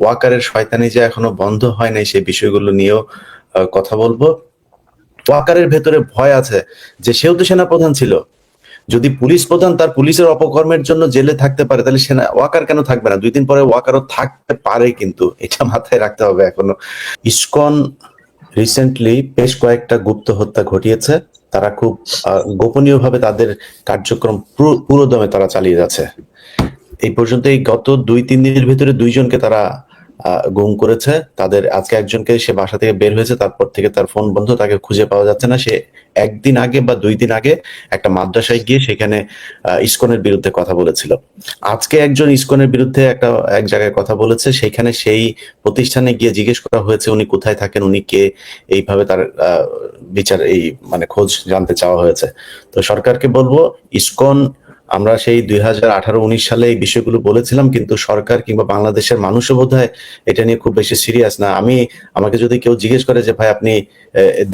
ওয়াকারের শয়তানি যে এখনও বন্ধ হয় নাই সেই বিষয়গুলো নিয়েও কথা বলব। ওয়াকারের ভেতরে ভয় আছে যে সেও তো সেনাপ্রধান ছিল। যদি পুলিশ প্রধান তার পুলিশের অপকর্মের জন্য জেলে থাকতে পারে, তাহলে সেনা, ওয়াকার কেন থাকবে না? দুই দিন পরে ওয়াকারও থাকতে পারে কিন্তু, এটা মাথায় রাখতে হবে এখনও। ইসকন রিসেন্টলি বেশ কয়েকটা গুপ্ত হত্যা ঘটিয়েছে। তারা খুব গোপনীয়ভাবে তাদের কার্যক্রম পুরো- পুরোদমে তারা চালিয়ে যাচ্ছে। এই পর্যন্ত এই গত দুই, তিন দিনের ভিতরে দুইজনকে তারা গুম করেছে। তাদের আজকে একজনকে সে বাসা থেকে বের হয়েছে, তারপর থেকে তার ফোন বন্ধ, তাকে খুঁজে পাওয়া যাচ্ছে না। সে একদিন আগে বা দুই দিন আগে একটা মাদ্রাসায় গিয়ে সেখানে ইসকনের বিরুদ্ধে কথা বলেছিল। আজকে একজন ইসকনের বিরুদ্ধে একটা, এক জায়গায় কথা বলেছে। সেখানে সেই প্রতিষ্ঠানে গিয়ে জিজ্ঞেস করা হয়েছে, উনি কোথায় থাকেন, উনি কে? এইভাবে তার বিচার, এই মানে খোঁজ জানতে চাওয়া হয়েছে। তো সরকারকে বলব, ইসকন আমরা সেই দুই হাজার আঠারো উনিশ সালে এই বিষয়গুলো বলেছিলাম, কিন্তু সরকার কিংবা বাংলাদেশের মানুষও বোধ এটা নিয়ে খুব বেশি সিরিয়াস না। আমি, আমাকে যদি কেউ জিজ্ঞেস করে যে, ভাই, আপনি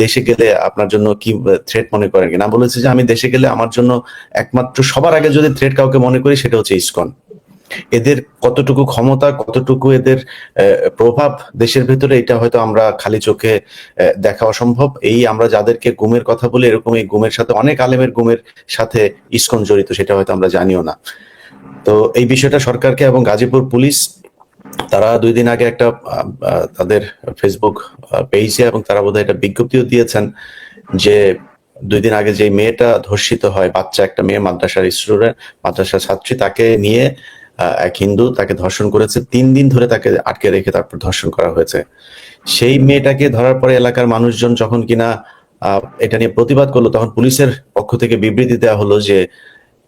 দেশে গেলে আপনার জন্য কি থ্রেট মনে করেন? কিনা বলেছি যে, আমি দেশে গেলে আমার জন্য একমাত্র সবার আগে যদি থ্রেট কাউকে মনে করি, সেটা হচ্ছে ইসকন। এদের কতটুকু ক্ষমতা, কতটুকু এদের প্রভাব দেশের ভেতরে, এটা হয়তো আমরা খালি চোখে দেখা অসম্ভব। এই আমরা যাদেরকে গুমের কথা বলি, এরকম এই গুমের সাথে, অনেক আলেমের গুমের সাথে ইস্কন জড়িত, সেটা হয়তো আমরা জানিও না। তো এই বিষয়টা সরকারকে এবং গাজীপুর পুলিশ, তারা দুই দিন আগে একটা তাদের ফেসবুক পেজে এবং তারা বোধহয় একটা বিজ্ঞপ্তিও দিয়েছেন যে দুই দিন আগে যে মেয়েটা ধর্ষিত হয়, বাচ্চা একটা মেয়ে, মাদ্রাসার স্টুডেন্ট, মাদ্রাসার ছাত্রী, তাকে নিয়ে এক হিন্দু তাকে ধর্ষণ করেছে। তিন দিন ধরে তাকে আটকে রেখে তারপর ধর্ষণ করা হয়েছে। সেই মেয়েটাকে ধরার পরে এলাকার মানুষজন যখন কিনা এটা নিয়ে প্রতিবাদ করল, তখন পুলিশের পক্ষ থেকে বিবৃতি দেওয়া হলো যে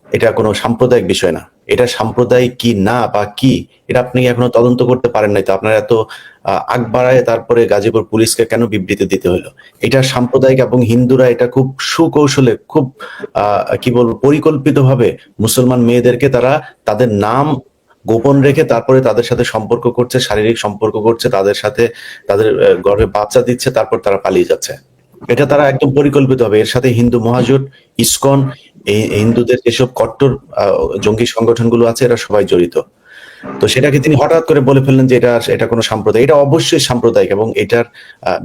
এটা কোনো সাম্প্রদায়িক বিষয় না। এটা সাম্প্রদায়িক কি না বা কি, এটা আপনি এখনও তদন্ত করতে পারেন নাই? তো আপনার এত আগ বাড়ায় তারপরে গাজীপুর পুলিশকে কেন বিবৃতি দিতে হলো? এটা সাম্প্রদায়িক এবং হিন্দুরা এটা খুব সুকৌশলে, খুব কি বলব, পরিকল্পিতভাবে মুসলমান মেয়েদেরকে তারা তাদের নাম গোপন রেখে তারপরে তাদের সাথে সম্পর্ক করছে, শারীরিক সম্পর্ক করছে, তাদের সাথে তাদের গর্ভে বাচ্চা দিচ্ছে, তারপর তারা পালিয়ে যাচ্ছে। এটা তারা একদম পরিকল্পিত হবে। এর সাথে হিন্দু মহাজোট, ইসকন হিন্দুদের যেসব কট্টর জঙ্গি সংগঠনগুলো আছে, এরা সবাই জড়িত। তো সেটাকে তিনি হঠাৎ করে বলে ফেললেন যে এটা এটা কোনো সাম্প্রদায়িক, এটা অবশ্যই সাম্প্রদায়িক এবং এটার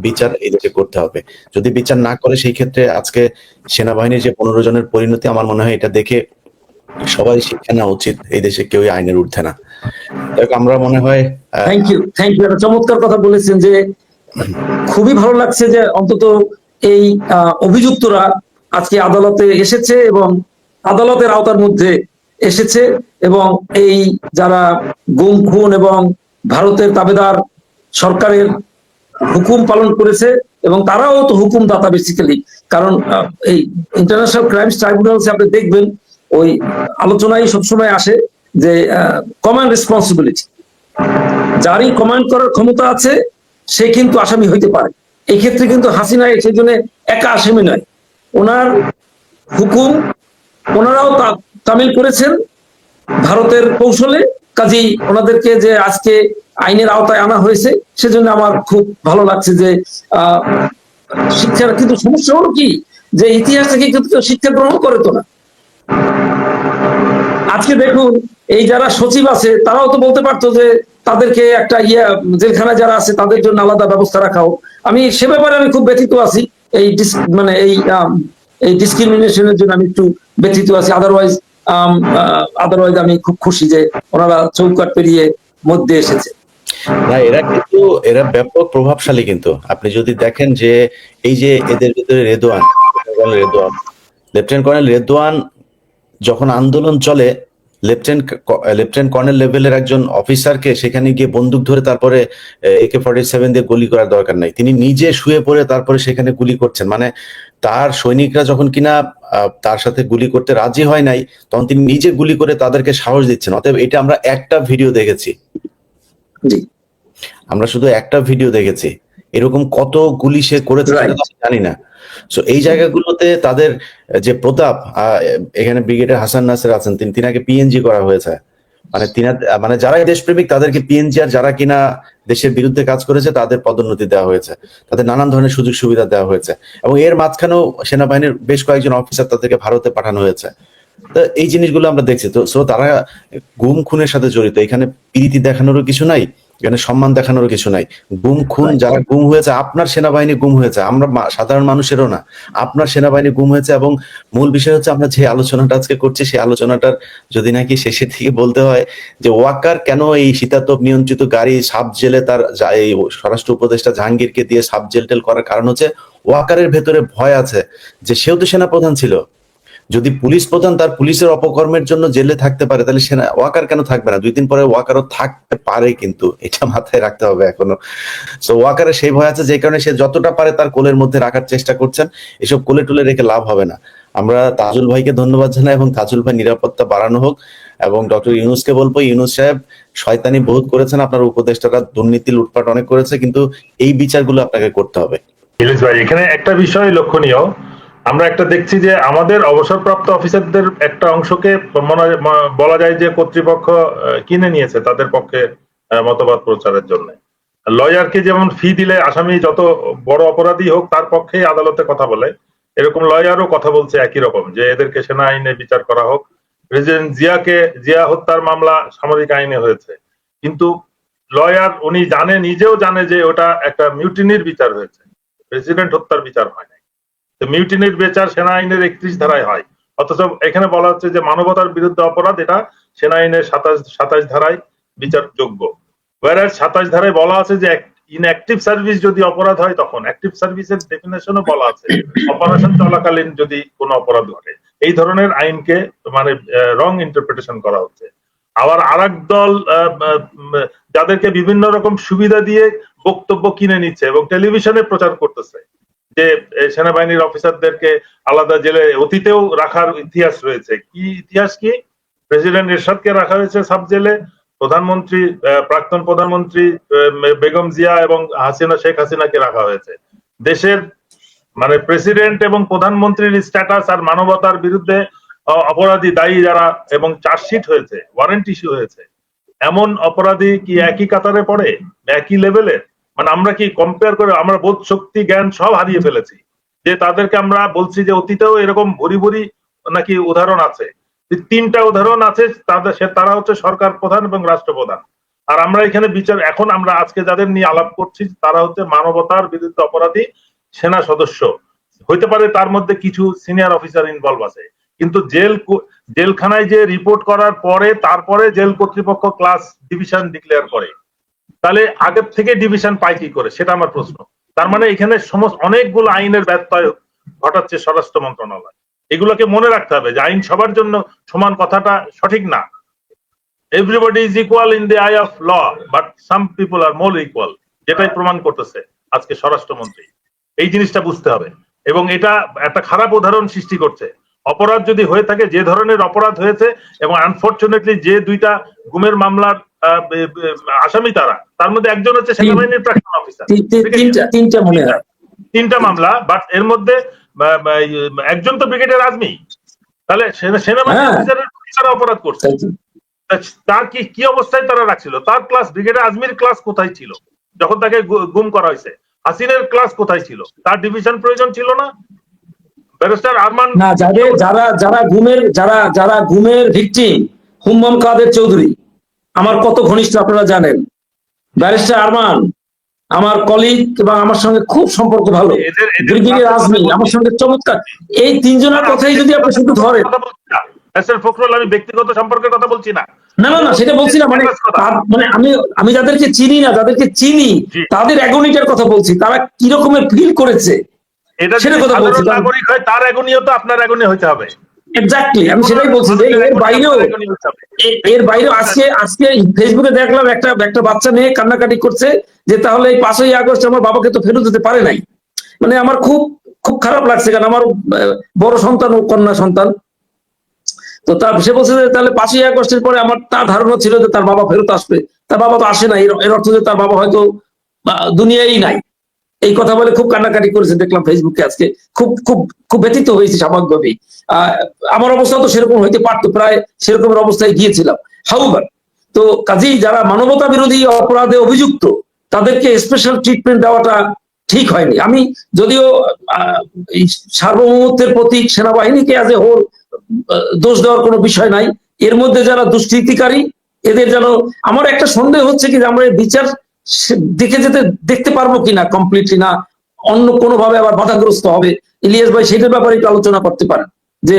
বিচার এদেরকে করতে হবে। যদি বিচার না করে, সেই ক্ষেত্রে আজকে সেনাবাহিনীর যে পনেরো জনের পরিণতি, আমার মনে হয় এটা দেখে সবাই শিক্ষা নেওয়া উচিত। এই দেশে কেউই আইনের ঊর্ধ্বে না। আমরা মনে হয় থ্যাংক ইউ থ্যাংক ইউ একটা চমৎকার কথা বলেছেন যে, খুবই ভালো লাগছে যে অন্তত এই অভিযুক্তরা আজকে আদালতে এসেছে এবং আদালতের আওতার মধ্যে এসেছে এবং এই যারা গুম, খুন এবং ভারতের তাবেদার সরকারের হুকুম পালন করেছে এবং তারাও তো হুকুম দাতা বেসিক্যালি কারণ এই ইন্টারন্যাশনাল ক্রাইমস ট্রাইব্যুনালসে আপনি দেখবেন, ওই আলোচনায় সবসময় আসে যে কমন রেসপন্সিবিলিটি যারই কমান্ড করার ক্ষমতা আছে, সে কিন্তু আসামি হইতে পারে। এই ক্ষেত্রে কিন্তু হাসিনা সেই জন্য একা আসামি নয়। ওনার হুকুম ওনারাও তামিল করেছেন ভারতের কৌশলে। কাজেই ওনাদেরকে যে আজকে আইনের আওতায় আনা হয়েছে, সেজন্য আমার খুব ভালো লাগছে যে শিক্ষার কিন্তু সমস্যা হলো কি? যে ইতিহাস থেকে কিন্তু কেউ শিক্ষা গ্রহণ করে তো না। আজকে দেখুন, এই যারা সচিব আছে, তারাও তো বলতে পারতো যে তাদেরকে একটা ইয়ে জেলখানায় যারা আছে, তাদের জন্য আলাদা ব্যবস্থা রাখা হোক আমি সে ব্যাপারে আমি খুব ব্যথিত আছি। এই মানে এই এই ডিসক্রিমিনেশনের জন্য আমি একটু ব্যথিত আছি। আদারওয়াইজ আদারওয়াইজ আমি খুব খুশি যে ওনারা চৌকাট পেরিয়ে মধ্যে এসেছে। না, এরা কিন্তু, এরা ব্যাপক প্রভাবশালী কিন্তু। আপনি যদি দেখেন যে এই যে এদের ভিতরে রেদওয়ান রেদওয়ান লেফটেন্যান্ট কর্নেল রেদওয়ান যখন আন্দোলন চলে লেফটেন্যান্ট লেফটেন্যান্ট কর্নেল লেভেলের একজন অফিসারকে সেখানে গিয়ে বন্দুক ধরে তারপরে একে ফর্টি সেভেন দিয়ে গুলি করার দরকার নাই। তিনি নিজে শুয়ে পড়ে তারপরে সেখানে গুলি করছেন। মানে তার সৈনিকরা যখন কিনা তার সাথে গুলি করতে রাজি হয় নাই তখন তিনি নিজে গুলি করে তাদেরকে সাহস দিচ্ছেন। অতএব এটা আমরা একটা ভিডিও দেখেছি। জি। আমরা শুধু একটা ভিডিও দেখেছি। এরকম কত গুলি সে করেছে জানি না। সো এই জায়গাগুলোতে তাদের যে প্রতাপ এখানে ব্রিগেডের হাসান নাসের আছেন, তিনি, তিনাকে পিএনজি করা হয়েছে। মানে তিনা মানে যারাই দেশপ্রেমিক, তাদেরকে পিএনজি আর যারা কিনা দেশের বিরুদ্ধে কাজ করেছে, তাদের পদোন্নতি দেওয়া হয়েছে। তাদের নানান ধরনের সুযোগ সুবিধা দেওয়া হয়েছে। এবং এর মাঝখানেও সেনাবাহিনীর বেশ কয়েকজন অফিসার তাদেরকে ভারতে পাঠানো হয়েছে। তো এই জিনিসগুলো আমরা দেখছি। তো সো তারা গুম খুনের সাথে জড়িত। এখানে প্রীতি দেখানোরও কিছু নাই। এখানে সম্মান দেখানোর কিছু নাই। গুম, খুন, যারা গুম হয়েছে, আপনার সেনাবাহিনী গুম হয়েছে। আমরা সাধারণ মানুষেরও না। আপনার সেনাবাহিনী গুম হয়েছে এবং মূল বিষয় হচ্ছে আমরা যে আলোচনাটা আজকে করছি, সেই আলোচনাটার যদি নাকি শেষের দিকে বলতে হয় যে ওয়াকার কেন এই শীতাতপ নিয়ন্ত্রিত গাড়ি সাব জেলে তার এই স্বরাষ্ট্র উপদেষ্টা জাহাঙ্গীরকে দিয়ে সাব জেল টেল করার কারণ হচ্ছে ওয়াকারের ভেতরে ভয় আছে যে সেও তো সেনাপ্রধান ছিল। যদি পুলিশ প্রধান তার পুলিশের অপকর্মের জন্য জেলে থাকতে পারে, তাহলে সেনা, ওয়াকার কেন থাকবে না? দুই দিন পরে ওয়াকারও থাকতে পারে কিন্তু, এটা মাথায় রাখতে হবে এখনও। তো ওয়াকারের সেই ভয় আছে, যে কারণে সে যতটা পারে তার কোলের মধ্যে রাখার চেষ্টা করছেন। এসব কোলে টুলে রেখে লাভ হবে না। আমরা তাজুল ভাইকে ধন্যবাদ জানাই এবং তাজুল ভাই নিরাপত্তা বাড়ানো হোক এবং ডক্টর ইউনুসকে বলব, ইউনুস সাহেব শয়তানি বহুত করেছেন, আপনার উপদেষ্টারা দুর্নীতি, লুটপাট অনেক করেছে, কিন্তু এই বিচারগুলো আপনাকে করতে হবে। ইলিশ ভাই, এখানে একটা বিষয় লক্ষণীয়। আমরা একটা দেখছি যে আমাদের অবসরপ্রাপ্ত অফিসারদের একটা অংশকে বলা যায় যে কর্তৃপক্ষ কিনে নিয়েছে তাদের পক্ষে মতবাদ প্রচারের জন্য। লয়ারকে যেমন ফি দিলে আসামি যত বড় অপরাধী হোক তার পক্ষে আদালতে কথা বলে। এরকম লয়ারও কথা বলছে একই রকম, যে এদেরকে সেনা আইনে বিচার করা হোক। প্রেসিডেন্ট জিয়াকে, জিয়া হত্যার মামলা সামরিক আইনে হয়েছে। কিন্তু লয়ার উনি জানে, নিজেও জানে যে ওটা একটা মিউটিনির বিচার হয়েছে। প্রেসিডেন্ট হত্যার বিচার হয় মিউটিনির বিচার সেনা আইনের একত্রিশ ধারায় হয়। অথচ এখানে বলা হচ্ছে যে মানবতার বিরুদ্ধে অপরাধ, এটা সেনা আইনের সাতাশ সাতাশ ধারায় বিচারযোগ্য। ওয়ারাজ সাতাশ ধারায় বলা আছে যে ইনঅ্যাক্টিভ সার্ভিস যদি অপরাধ হয় তখন অ্যাক্টিভ সার্ভিসের ডেফিনেশনও বলা আছে। অপারেশন চলাকালীন যদি কোনো অপরাধ ঘটে। এই ধরনের আইনকে মানে রং ইন্টারপ্রিটেশন করা হচ্ছে। আবার আরেক দল যাদেরকে বিভিন্ন রকম সুবিধা দিয়ে বক্তব্য কিনে নিচ্ছে এবং টেলিভিশনে প্রচার করতেছে। যে সেনাবাহিনীর অফিসারদেরকে আলাদা জেলে অতীতেও রাখার ইতিহাস রয়েছে। কি ইতিহাস কি? প্রেসিডেন্ট এরশাদকে রাখা হয়েছে সাব জেলে প্রধানমন্ত্রী প্রাক্তন প্রধানমন্ত্রী বেগম জিয়া এবং হাসিনা, শেখ হাসিনাকে রাখা হয়েছে। দেশের মানে প্রেসিডেন্ট এবং প্রধানমন্ত্রীর স্ট্যাটাস আর মানবতার বিরুদ্ধে অপরাধী দায়ী যারা এবং চার্জশিট হয়েছে, ওয়ারেন্ট ইস্যু হয়েছে, এমন অপরাধী কি একই কাতারে পড়ে? একই লেভেলের? মানে আমরা কি কম্পেয়ার করে, আমরা বোধ শক্তি, জ্ঞান সব হারিয়ে ফেলেছি। যে তাদেরকে আমরা বলছি যে অতীতেও এরকম ভরি ভরি নাকি উদাহরণ আছে। তিনটা উদাহরণ আছে, তাদের সে, তারা হচ্ছে সরকার প্রধান এবং রাষ্ট্রপ্রধান। আর আমরা এখানে বিচার, এখন আমরা আজকে যাদের নিয়ে আলাপ করছি, তারা হচ্ছে মানবতার বিরুদ্ধে অপরাধী সেনা সদস্য। হইতে পারে তার মধ্যে কিছু সিনিয়র অফিসার ইনভলভ আছে। কিন্তু জেল জেলখানায় যে রিপোর্ট করার পরে, তারপরে জেল কর্তৃপক্ষ ক্লাস ডিভিশন ডিক্লেয়ার করে। তাহলে আগের থেকে ডিভিশন পায় কি করে? সেটা আমার প্রশ্ন। তার মানে এখানে সমস্ত অনেকগুলো আইনের ব্যত্যয় ঘটাচ্ছে স্বরাষ্ট্র মন্ত্রণালয়। এগুলোকে মনে রাখতে হবে যে আইন সবার জন্য সমান কথাটা সঠিক না। Everybody is equal in the eye of law but some people are more equal যেটাই প্রমাণ করতেছে আজকে স্বরাষ্ট্রমন্ত্রী। এই জিনিসটা বুঝতে হবে। এবং এটা একটা খারাপ উদাহরণ সৃষ্টি করছে। অপরাধ যদি হয়ে থাকে, যে ধরনের অপরাধ হয়েছে, এবং আনফর্চুনেটলি যে দুইটা গুমের মামলার আসামি তারা। তার মধ্যে একজন হচ্ছে সেনাবাহিনীর প্রাক্তন অফিসার তিন- তিন- তিনটা মনে হয়। তিনটা মামলা বাট এর মধ্যে একজন তো ব্রিগেডিয়ার আজমি তাহলে সেনা- সেনাবাহিনী হ্যাঁ। অফিসারের তারা অপরাধ করছে? তার কি কি অবস্থায় তারা রাখছিল? তার ক্লাস ব্রিগেডিয়ার আজমির ক্লাস কোথায় ছিল? যখন তাকে গুম করা হয়েছে। হাসিনের ক্লাস কোথায় ছিল? তার ডিভিশন প্রয়োজন ছিল না? ব্যারিস্টার আরমান না যাদের যারা যারা ঘুমের যারা যারা ঘুমের ভিকটিম হুম্মম কাদের চৌধুরী? আমার কত ঘনিষ্ঠ আপনারা জানেন। ব্যারিস্টার আরমান আমার কলিগ এবং আমার সঙ্গে খুব সম্পর্ক ভালো। ব্রিগেডিয়ার আজমি আমার সঙ্গে চমৎকার। এই তিনজনের কথাই যদি আপনি শুধু ধরেন ফখরুল আমি ব্যক্তিগত সম্পর্কের কথা বলছি না। না না না সেটা বলছি না মানে মানে আমি আমি যাদেরকে চিনি না যাদেরকে চিনি তাদের অ্যাগনিটার কথা বলছি। তারা কি রকমের ফিল করেছে? এটা সেটা কথা বলছি, নাগরিক হয় তার এগনিও তো আপনার এগনি হইতে হবে। এক্স্যাক্টলি আমি সেটাই বলছি যে এর বাইরেও এর বাইরে আজকে আজকে ফেসবুকে দেখলাম একটা একটা বাচ্চা মেয়ে কান্নাকাটি করছে যে তাহলে এই পাঁচই আগস্ট আমার বাবাকে তো ফেরত দিতে পারে নাই। মানে আমার খুব খুব খারাপ লাগছে কারণ আমার বড় সন্তান ও কন্যা সন্তান। তো তার সে বলছে যে তাহলে পাঁচই আগস্টের পরে আমার তার ধারণা ছিল যে তার বাবা ফেরত আসবে। তার বাবা তো আসে না এর অর্থ যে তার বাবা হয়তো আহ, দুনিয়ায় নাই। এই কথা বলে খুব কান্নাকাটি করেছে, দেখলাম ফেসবুকে আজকে। খুব খুব খুব ব্যথিত হয়েছে স্বাভাবিকভাবেই। আমার অবস্থা তো সেরকম হইতে পারতো, প্রায় সেরকমের অবস্থায় গিয়েছিলাম। হাউবার তো কাজেই যারা মানবতা বিরোধী অপরাধে অভিযুক্ত, তাদেরকে স্পেশাল ট্রিটমেন্ট দেওয়াটা ঠিক হয়নি। আমি যদিও সার্বভৌমত্বের প্রতীক সেনাবাহিনীকে আজ হোল দোষ দেওয়ার কোনো বিষয় নাই। এর মধ্যে যারা দুষ্কৃতিকারী, এদের যেন, আমার একটা সন্দেহ হচ্ছে কি যে আমরা বিচার দেখে যেতে দেখতে পারব কিনা কমপ্লিটলি না? অন্য কোনো ভাবে আবার বাধাগ্রস্ত হবে? ইলিয়াস ভাই সেটার ব্যাপারে একটু আলোচনা করতে পারেন। যে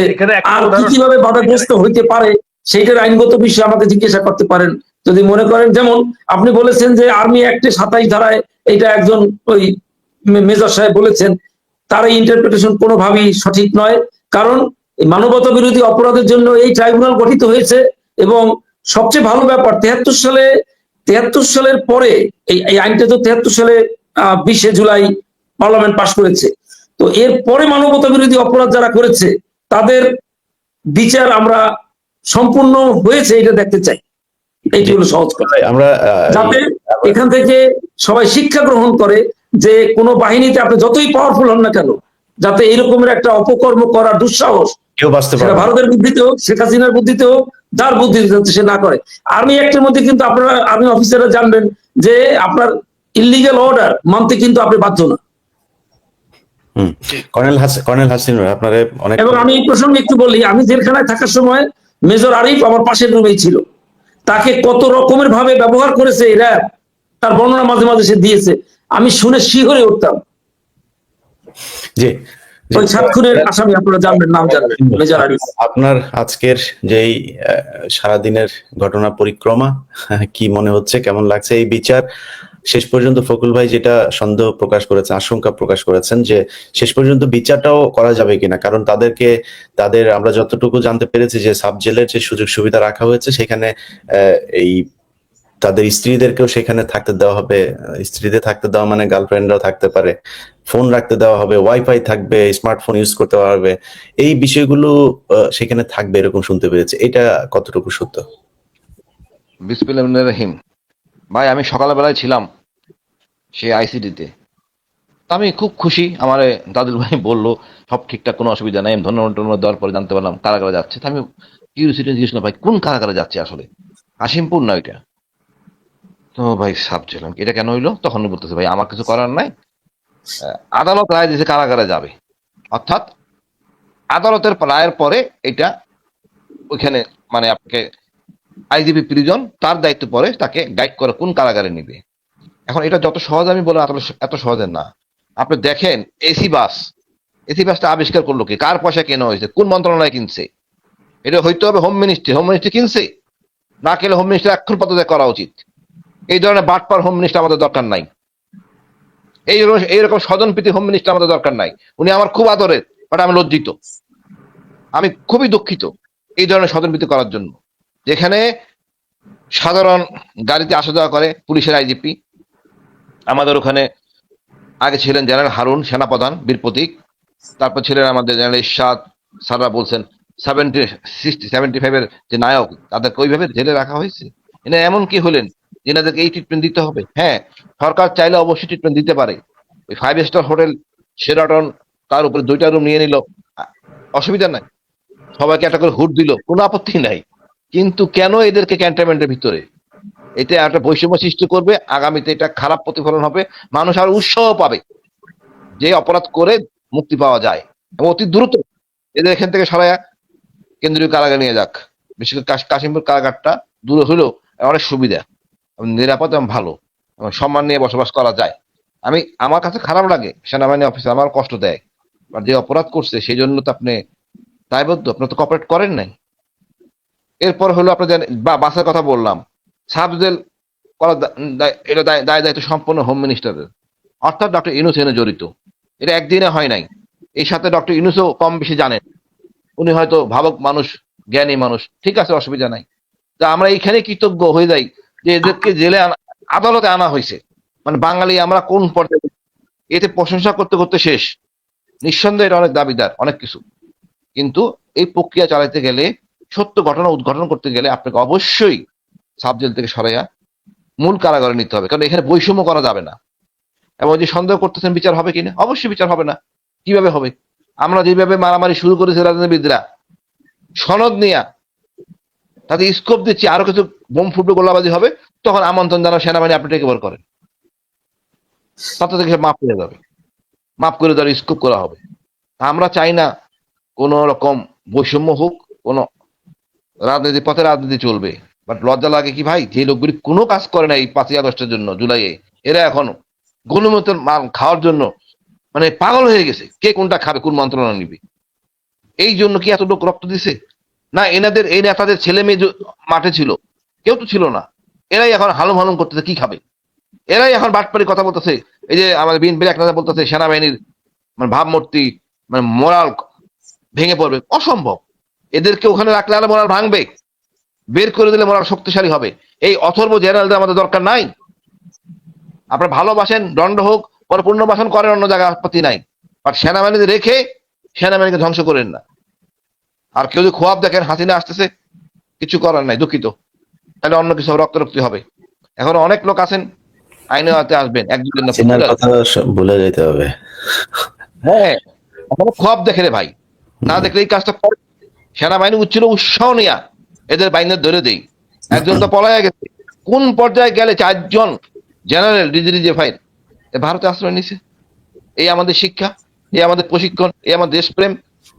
আর কি কীভাবে বাধাগ্রস্ত হইতে পারে সেইটার আইনগত বিষয়ে আমাকে জিজ্ঞাসা করতে পারেন। যদি মনে করেন যেমন আপনি বলেছেন যে আর্মি অ্যাক্টে সাতাইশ ধারায় এটা একজন ওই মেজর সাহেব বলেছেন তার এই ইন্টারপ্রিটেশন কোনোভাবেই সঠিক নয়। কারণ মানবতা বিরোধী অপরাধের জন্য এই ট্রাইব্যুনাল গঠিত হয়েছে এবং সবচেয়ে ভালো ব্যাপার তেহাত্তর সালে তেহাত্তর সালের পরে এই আইনটা তো তেহাত্তর সালে বিশে জুলাই পার্লামেন্ট পাশ করেছে। তো এর পরে মানবতা বিরোধী অপরাধ যারা করেছে তাদের বিচার আমরা সম্পূর্ণ হয়েছে এটা দেখতে চাই। এইটি হলো সহজ কথা। আমরা যাতে এখান থেকে সবাই শিক্ষা গ্রহণ করে যে কোনো বাহিনীতে আপনি যতই পাওয়ারফুল হন না কেন যাতে এরকমের একটা অপকর্ম করার দুঃসাহস কেউ বাঁচতে সেটা ভারতের বুদ্ধিতে হোক শেখ হাসিনার বুদ্ধিতে হোক যার বুদ্ধিতে যাতে সে না করে। আর্মি অ্যাক্টের মধ্যে কিন্তু আপনারা আর্মি অফিসাররা জানবেন যে আপনার ইলিগাল অর্ডার মানতে কিন্তু আপনি বাধ্য না। কর্নেল হাস কর্নেল হাসিন আপনারে অনেক এবং আমি এই প্রসঙ্গে একটু বলি আমি জেলখানায় থাকার সময় মেজর আরিফ আমার পাশের রুমেই ছিল। তাকে কত রকমের ভাবে ব্যবহার করেছে এরা তার বর্ণনা মাঝে মাঝে সে দিয়েছে। আমি শুনে শিহরে উঠতাম। জি। আপনারা আজকের যেই সারাদিনের ঘটনা পরিক্রমা, কি মনে হচ্ছে, কেমন লাগছে এই বিচার? শেষ পর্যন্ত ফকুল ভাই যেটা সন্দেহ প্রকাশ করেছেন, আশঙ্কা প্রকাশ করেছেন যে শেষ পর্যন্ত বিচারটাও করা যাবে কিনা, কারণ তাদেরকে, তাদের আমরা যতটুকু জানতে পেরেছি যে সাব জেলের যে সুযোগ সুবিধা রাখা হয়েছে, সেখানে এই তাদের স্ত্রীদেরকেও সেখানে থাকতে দেওয়া হবে। স্ত্রীদের থাকতে দেওয়া মানে গার্লফ্রেন্ডরাও থাকতে পারে। ফোন রাখতে দেওয়া হবে ওয়াইফাই থাকবে স্মার্টফোন ইউজ করতে পারবে এই বিষয়গুলো সেখানে থাকবে এরকম শুনতে পেরেছি। এটা কতটুকু সত্য? রহিম। ভাই, আমি সকালবেলায় ছিলাম সে আইসিডিতে আমি খুব খুশি। আমার দাদুল ভাই বলল, সব ঠিকঠাক, কোনো অসুবিধা নাই। ধন্যবাদ টন্যবাদ দেওয়ার পরে জানতে পারলাম কারাগারে যাচ্ছে। আমি কিউরিসিটি জিজ্ঞেস ভাই, কোন কারাগারে যাচ্ছে আসলে? কাশিমপুর না ওইটা? তো ভাই সাপ ছিলাম এটা কেন হইল? তখন বলতেছে ভাই, আমার কিছু করার নাই। আদালত রায় দিয়েছে কারাগারে যাবে। অর্থাৎ আদালতের রায়ের পরে এটা ওইখানে মানে আপনাকে আইজিপি প্রিজন তার দায়িত্ব পরে তাকে গাইড করে কোন কারাগারে নিবে। এখন এটা যত সহজ আমি বলে এত সহজের না। আপনি দেখেন এসি বাস। এসি বাসটা আবিষ্কার করল কি? কার পয়সা কেনা হয়েছে? কোন মন্ত্রণালয় কিনছে? এটা হইতে হবে হোম মিনিস্ট্রি হোম মিনিস্ট্রি কিনছে? না কেলে হোম মিনিস্ট্রি এখন পদত্যাগ করা উচিত। এই ধরনের বাটপার হোম মিনিস্টার আমাদের দরকার নাই। এই রকম- এইরকম স্বজনপ্রীতি হোম মিনিস্টার আমাদের দরকার নাই। উনি আমার খুব আদরের বাট আমি লজ্জিত। আমি খুবই দুঃখিত এই ধরনের স্বজনপ্রীতি করার জন্য। যেখানে সাধারণ গাড়িতে আসা যাওয়া করে পুলিশের আইজিপি আমাদের ওখানে আগে ছিলেন জেনারেল হারুন, সেনাপ্রধান, বীর প্রতীক। তারপর ছিলেন আমাদের জেনারেল ইরশাদ, স্যাররা বলছেন সেভেন্টি সিক্সটি সেভেন্টি ফাইভের যে নায়ক, তাদেরকে ওইভাবে জেলে রাখা হয়েছে? এনে এমন কি হলেন যেনাদেরকে এই ট্রিটমেন্ট দিতে হবে? হ্যাঁ সরকার চাইলে অবশ্যই ট্রিটমেন্ট দিতে পারে। ওই ফাইভ স্টার হোটেল সেরাটন তার উপরে দুইটা রুম নিয়ে নিল। অসুবিধা নাই। সবাইকে একটা করে হুট দিল। কোনো আপত্তি নাই। কিন্তু কেন এদেরকে ক্যান্টনমেন্টের ভিতরে? এটা একটা বৈষম্য সৃষ্টি করবে। আগামীতে এটা খারাপ প্রতিফলন হবে। মানুষ আর উৎসাহ পাবে যে অপরাধ করে মুক্তি পাওয়া যায়। এবং অতি দ্রুত এদের এখান থেকে সরাইয়া কেন্দ্রীয় কারাগার নিয়ে যাক। বিশেষ করে কাশ- কাশিমপুর কারাগারটা দূরে হলেও অনেক সুবিধা নিরাপদ এবং ভালো, এবং সম্মান নিয়ে বসবাস করা যায়। আমি, আমার কাছে খারাপ লাগে, সেনাবাহিনী অফিসে আমার কষ্ট দেয় আর যে অপরাধ করছে, সেই জন্য তো আপনি দায়বদ্ধ, আপনি তো কপারেট করেন নাই। এরপর হলো আপনি জানেন বা, বাসের কথা বললাম, সাবজেল করার দা- দায়- এটা দায় দায় দায়িত্ব সম্পূর্ণ হোম মিনিস্টারের অর্থাৎ ডক্টর ইনুস এনে জড়িত। এটা একদিনে হয় নাই। এই সাথে ডক্টর ইনুসও কম বেশি জানেন। উনি হয়তো ভাবক মানুষ, জ্ঞানী মানুষ, ঠিক আছে, অসুবিধা নাই। তা আমরা এইখানে কৃতজ্ঞ হয়ে যাই যে এদেরকে জেলে আদালতে আনা হয়েছে। মানে বাঙালি আমরা কোন পর্যায়ে এতে প্রশংসা করতে করতে শেষ। নিঃসন্দেহে এটা অনেক দাবিদার, অনেক কিছু। কিন্তু এই প্রক্রিয়া চালাতে গেলে, সত্য ঘটনা উদ্ঘাটন করতে গেলে আপনাকে অবশ্যই সাবজেল থেকে সরাইয়া মূল কারাগারে নিতে হবে। কারণ এখানে বৈষম্য করা যাবে না। এবং যে সন্দেহ করতেছেন বিচার হবে কিনা? অবশ্যই বিচার হবে না। কীভাবে হবে? আমরা যেভাবে মারামারি শুরু করেছি রাজনীতিবিদরা, সনদ নিয়া তাতে স্কোপ দিচ্ছি, আরও কিছু বোম ফুটবে, গোলাবাজি হবে, তখন আমন্ত্রণ জানা সেনাবাহিনী আপনি টেকে করেন। তাতে থেকে মাফ হয়ে যাবে মাফ করে দেওয়ার স্কোপ করা হবে। আমরা চাই না কোন রকম বৈষম্য হোক, কোন রাজনীতি, পথে রাজনীতি চলবে। বাট লজ্জা লাগে কি ভাই? যে লোকগুলি কোনো কাজ করে না এই পাঁচই আগস্টের জন্য, জুলাইয়ে। এরা এখন গণমতের মাল খাওয়ার জন্য মানে পাগল হয়ে গেছে। কে কোনটা খাবে, কোন মন্ত্রণা নিবে? এই জন্য কি এত লোক রক্ত দিছে? না, এনাদের, এই নেতাদের ছেলে মেয়ে মাঠে ছিল, কেউ তো ছিল না। এরাই এখন হালুম হালুম করতেছে, কি খাবে? এরাই এখন বাটপারি কথা বলতেছে, এই যে আমাদের বিএনপির এক নেতা বলতেছে, সেনাবাহিনীর মানে ভাবমূর্তি মানে মোরাল ভেঙে পড়বে। অসম্ভব। এদেরকে ওখানে রাখলে আর মোরাল ভাঙবে। বের করে দিলে মোরাল শক্তিশালী হবে। এই অথর্ব জেনারেলদের আমাদের দরকার নাই। আপনারা ভালোবাসেন, দণ্ড হোক, পরে পুনর্বাসন করেন অন্য জায়গায় আপত্তি নাই। আর সেনাবাহিনীতে রেখে সেনাবাহিনীকে ধ্বংস করেন না। আর কেউ যদি খোয়াব দেখেন হাসিনা আসতেছে কিছু করার নাই দুঃখিত। তাহলে অন্য কিছু রক্ত রক্তারক্তি হবে। এখন অনেক লোক আছেন আইনে হাতে আসবেন এক দুজন না চিনার কথা সব ভুলে যেতে হবে। হ্যাঁ খোয়াব দেখে রে ভাই। না দেখলে এই কাজটা করে। সেনাবাহিনী উচ্ছিল উৎসাহ নিয়া এদের বাইনে ধরে দেই। একজন তো পলায় গেছে। কোন পর্যায়ে গেলে চারজন জেনারেল ডিজিডিজিএফআই ভারতে আশ্রয় নিছে। এই আমাদের শিক্ষা এই আমাদের প্রশিক্ষণ এই আমাদের দেশপ্রেম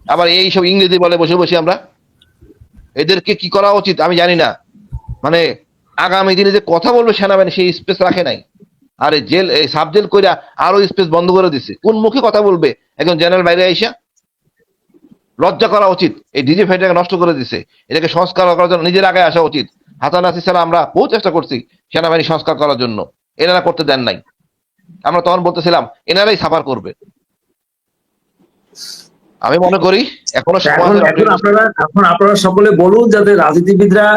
আবার এই সব ইংরেজি বলে বসে বসে আমরা এদেরকে কি করা উচিত আমি জানি না। মানে আগামী দিনে যে কথা বলবে সেনাবাহিনী সেই স্পেস রাখে নাই। আরে জেল, এই সাব জেল কইরা আরও স্পেস বন্ধ করে দিছে। কোন মুখে কথা বলবে? একজন জেনারেল বাইরে আইসা। লজ্জা করা উচিত। এই ডিজি ফাইটাকে নষ্ট করে দিছে। এটাকে সংস্কার করার জন্য নিজের আগে আসা উচিত। আসিস ছাড়া আমরা বহু চেষ্টা করছি সেনাবাহিনী সংস্কার করার জন্য। এনারা করতে দেন নাই। আমরা তখন বলতেছিলাম, এনারাই সাফার করবে। আমি মনে করি এখনও এখন আপনারা এখন আপনারা সকলে বলুন যাতে রাজনীতিবিদরা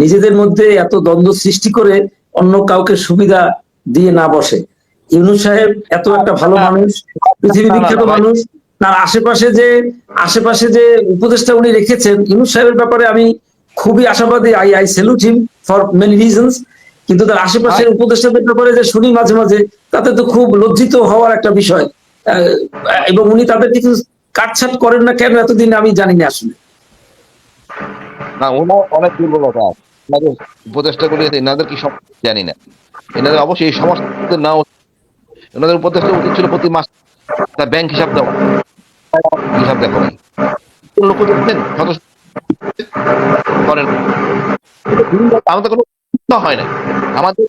নিজেদের মধ্যে এত দ্বন্দ্ব সৃষ্টি করে অন্য কাউকে সুবিধা দিয়ে না বসে। ইউনুস সাহেব এত একটা ভালো মানুষ পৃথিবী বিখ্যাত মানুষ তার আশেপাশে যে আশেপাশে যে উপদেষ্টা উনি রেখেছেন ইউনুস সাহেবের ব্যাপারে আমি খুবই আশাবাদী। I I salute him for many reasons কিন্তু তার আশেপাশের উপদেষ্টাদের ব্যাপারে যে শুনি মাঝে মাঝে তাতে তো খুব লজ্জিত হওয়ার একটা বিষয়। এবং উনি তাদের কিছু কাটছাট করেন না কেন? এতদিন আমি জানি না আসলে। না, ওনার অনেক দুর্বলতা আছে। উপদেষ্টা করে এনাদের কি সব জানি না। এনাদের অবশ্যই এই সমস্ত না ওনাদের উপদেষ্টা উচিত ছিল প্রতি মাস তার ব্যাংক হিসাব দেওয়া। হিসাব দেখো। লোক দেখবেন করেন আমাদের কোনো হয় না। আমাদের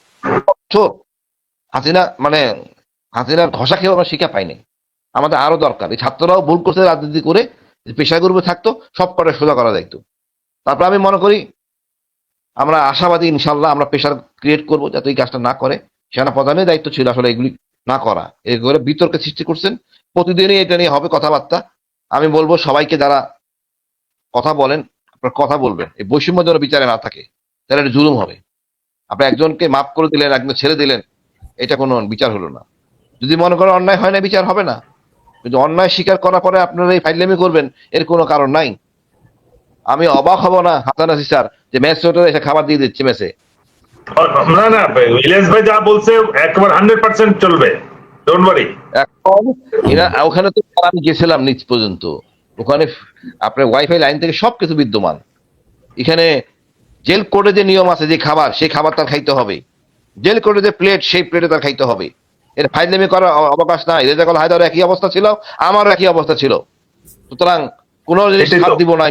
হাসিনা মানে হাসিনার ঘষা খেয়ে আমরা শিক্ষা পাইনি। আমাদের আরও দরকার। এই ছাত্ররাও ভুল করছে রাজনীতি করে পেশা গ্রুপে থাকতো, সব কটা সোজা করা যাইতো তারপর আমি মনে করি, আমরা আশাবাদী ইনশাল্লাহ আমরা প্রেশার ক্রিয়েট করব যাতে এই কাজটা না করে। সেনা প্রধানের দায়িত্ব ছিল আসলে এগুলি না করা। এগুলো বিতর্কের সৃষ্টি করছেন। প্রতিদিনই এটা নিয়ে হবে কথাবার্তা। আমি বলব সবাইকে যারা কথা বলেন, আপনার কথা বলবেন। এই বৈষম্য যেন বিচারে না থাকে, তাহলে এটা জুলুম হবে। আপনি একজনকে মাফ করে দিলেন, একজন ছেড়ে দিলেন, এটা কোনো বিচার হলো না। যদি মনে করেন অন্যায় হয় না, বিচার হবে না। কিন্তু অন্যায় স্বীকার করার পরে আপনারা এই ফাইলেমি করবেন এর কোনো কারণ নাই। আমি অবাক হব না হাসান আসি স্যার যে ম্যাচ হোটেলে এসে খাবার দিয়ে দিচ্ছে মেসে না না ইলিয়াস ভাই যা বলছে একবার হান্ড্রেড পার্সেন্ট চলবে। ডোন্ট ওয়ারি এখন এরা ওখানে তো আমি গেছিলাম নিচ পর্যন্ত। ওখানে আপনার ওয়াইফাই লাইন থেকে সবকিছু বিদ্যমান। এখানে জেল কোডে যে নিয়ম আছে যে খাবার সেই খাবার তার খাইতে হবে। জেল কোডে যে প্লেট সেই প্লেটে তার খাইতে হবে। এর ফাইজলামি করার অবকাশ নাই। রেজাকাল হায়দার একই অবস্থা ছিল আমারও একই অবস্থা ছিল। সুতরাং কোনো জিনিস ছাড় দিব না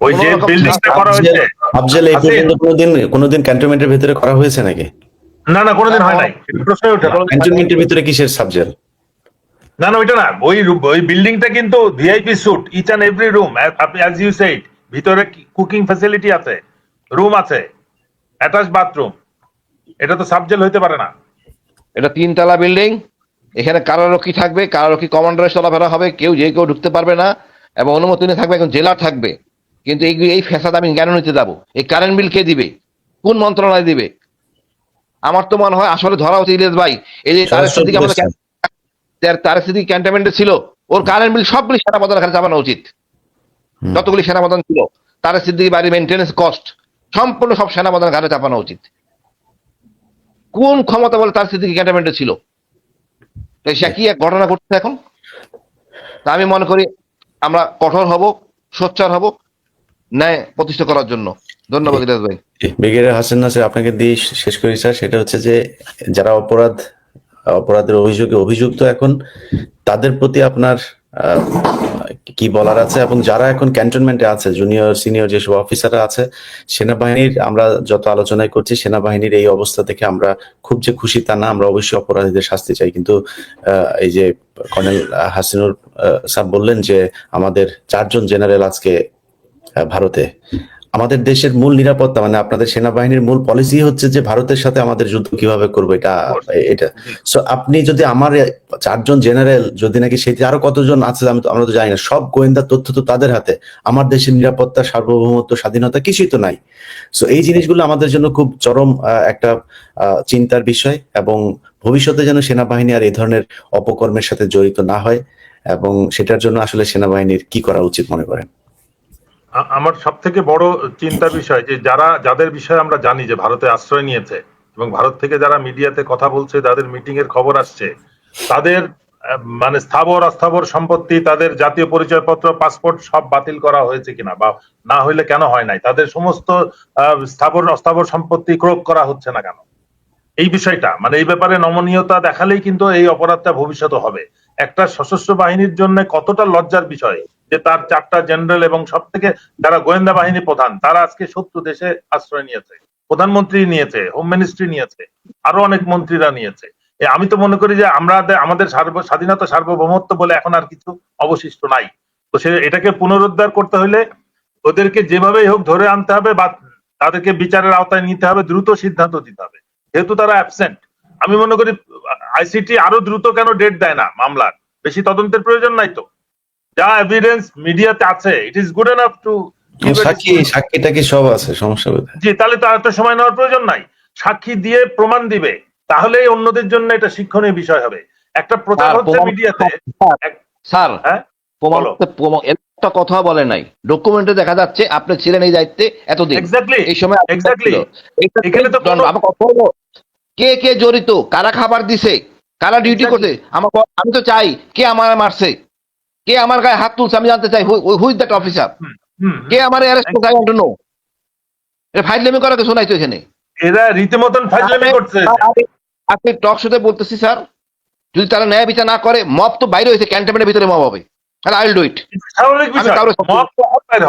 ওই যে বিল্ডিংটা করা হয়েছে আফজেল এই? পর্যন্ত কোনোদিন কোনোদিন ক্যান্টনমেন্টের ভিতরে করা হয়েছে নাকি? না না কোনোদিন হয় নাই। এটা প্রশ্নই ওঠে ক্যান্টনমেন্টের ভিতরে কিসের সাবজেল না না ওইটা না। ওই ওই বিল্ডিংটা কিন্তু VIP suite each and every room as you said ভিতরে কুকিং ফ্যাসিলিটি আছে রুম আছে অ্যাটাচ বাথরুম এটা তো সাবজেল হইতে পারে না। এটা তিনতলা বিল্ডিং এখানে কারারক্ষী থাকবে কারারক্ষী কমান্ডারের চলাফেরা হবে কেউ যে কেউ ঢুকতে পারবে না এবং অনুমতি নিয়ে থাকবে একজন জেলার থাকবে। কিন্তু এই এই ফ্যাসাদ আমি কেন নিতে যাব? এই কারেন্ট বিল কে দিবে? কোন মন্ত্রণালয় দিবে? আমার তো মনে হয় আসলে ধরা উচিত ইলিয়াস ভাই এই যে তার স্থিতি আমাদের তার স্থিতি ক্যান্টনমেন্টে ছিল ওর কারেন্ট বিল সবগুলি সেনা প্রধান খাতে চাপানো উচিত যতগুলি সেনা প্রধান ছিল তার স্থিতি বাড়ি মেনটেন্স কস্ট সম্পূর্ণ সব সেনা প্রধান ঘাটে চাপানো উচিত। কোন ক্ষমতা বলে তার স্থিতি ক্যান্টনমেন্টে ছিল? তো সে কি এক ঘটনা ঘটছে এখন? তা আমি মনে করি আমরা কঠোর হব সোচ্চার হব ন্যায় প্রতিষ্ঠা করার জন্য। ধন্যবাদ ইলিয়াস ভাই। ব্রিগেডিয়ার হাসান নাসির আপনাকে দিয়ে শেষ করি স্যার। সেটা হচ্ছে যে যারা অপরাধ অপরাধের অভিযোগে অভিযুক্ত এখন তাদের প্রতি আপনার কি বলার আছে? এবং যারা এখন ক্যান্টনমেন্টে আছে জুনিয়র সিনিয়র যেসব অফিসাররা আছে, সেনাবাহিনীর আমরা যত আলোচনায় করছি, সেনাবাহিনীর এই অবস্থা থেকে আমরা খুব যে খুশি তা না, আমরা অবশ্যই অপরাধীদের শাস্তি চাই। কিন্তু এই যে কর্নেল হাসিনুর স্যার বললেন যে আমাদের চারজন জেনারেল আজকে ভারতে। আমাদের দেশের মূল নিরাপত্তা মানে আপনাদের সেনাবাহিনীর মূল পলিসি হচ্ছে যে ভারতের সাথে আমাদের যুদ্ধ কীভাবে করব, এটা এটা। সো আপনি যদি আমার চারজন জেনারেল যদি নাকি সেই আরও কতজন আছে, আমি আমরা তো জানি না, সব গোয়েন্দা তথ্য তো তাদের হাতে। আমার দেশের নিরাপত্তা, সার্বভৌমত্ব, স্বাধীনতা কিছুই তো নাই। সো এই জিনিসগুলো আমাদের জন্য খুব চরম একটা চিন্তার বিষয় এবং ভবিষ্যতে যেন সেনাবাহিনী আর এই ধরনের অপকর্মের সাথে জড়িত না হয় এবং সেটার জন্য আসলে সেনাবাহিনীর কি করা উচিত মনে করেন? আমার সব থেকে বড় চিন্তা বিষয় যে যারা, যাদের বিষয়ে আমরা জানি যে ভারতে আশ্রয় নিয়েছে এবং ভারত থেকে যারা মিডিয়াতে কথা বলছে, যাদের মিটিং এর খবর আসছে, তাদের মানে স্থাবর, অস্থাবর সম্পত্তি, তাদের জাতীয় পরিচয়পত্র, পাসপোর্ট সব বাতিল করা হয়েছে কিনা বা না হইলে কেন হয় নাই? তাদের সমস্ত স্থাবর, অস্থাবর সম্পত্তি ক্রোক করা হচ্ছে না কেন? এই বিষয়টা মানে এই ব্যাপারে নমনীয়তা দেখালেই কিন্তু এই অপরাধটা ভবিষ্যতে হবে। একটা সশস্ত্র বাহিনীর জন্য কতটা লজ্জার বিষয় যে তার চারটা জেনারেল এবং সব থেকে যারা গোয়েন্দা বাহিনী প্রধান, তারা আজকে শত্রু দেশে আশ্রয় নিয়েছে, প্রধানমন্ত্রী নিয়েছে হোম মিনিস্ট্রি নিয়েছে, আরও অনেক মন্ত্রীরা নিয়েছে। আমি তো মনে করি যে আমরা আমাদের সার্ব- স্বাধীনতা সার্বভৌমত্ব বলে এখন আর কিছু অবশিষ্ট নাই। তো সে, এটাকে পুনরুদ্ধার করতে হলে ওদেরকে যেভাবেই হোক ধরে আনতে হবে বা তাদেরকে বিচারের আওতায় নিতে হবে, দ্রুত সিদ্ধান্ত দিতে হবে। যেহেতু তারা অ্যাবসেন্ট আমি মনে করি আইসিটি আরও দ্রুত কেন ডেট দেয় না মামলার? বেশি তদন্তের প্রয়োজন নাই তো। যা এভিডেন্স মিডিয়াতে আছে it is good enough to সাক্ষী সাক্ষী টাকি সব আছে? সমস্যা জি তাহলে তো এত সময় নেওয়ার প্রয়োজন নাই। সাক্ষী দিয়ে প্রমাণ দিবে তাহলেই অন্যদের জন্য এটা শিক্ষণীয় বিষয় হবে। একটা প্রচার হচ্ছে মিডিয়াতে স্যার হ্যাঁ? প্রমাণ একটা কথা বলে নাই। ডকুমেন্টে দেখা যাচ্ছে আপনি ছিলেন এই দায়িত্বে এতদিন। এক্স্যাক্টলি এই সময়। এটা এখানে তো কথা হলো, কে কে জড়িত? কারা খাবার দিছে? কারা ডিউটি. করছে? আমার আমি তো চাই কে আমার মারছে। কে আমার গায়ে হাত তুলছে আমি জানতে চাই হুইজ দ্যাট অফিসার কে আমার অ্যারেস্ট করছে আই ডোন্ট নো এটা ফাইজলামি করা শোনাই তো এখানে। এরা রীতিমতন ফাইজলামি করছে। আপনি টক শোতে বলতেছি স্যার যদি তারা ন্যায় বিচার না করে মব তো বাইরে হয়েছে ক্যান্টনমেন্টের ভিতরে মব হবে। তাহলে আই উইল ডু ইট স্বাভাবিক বিষয়। মব তো বাইরে।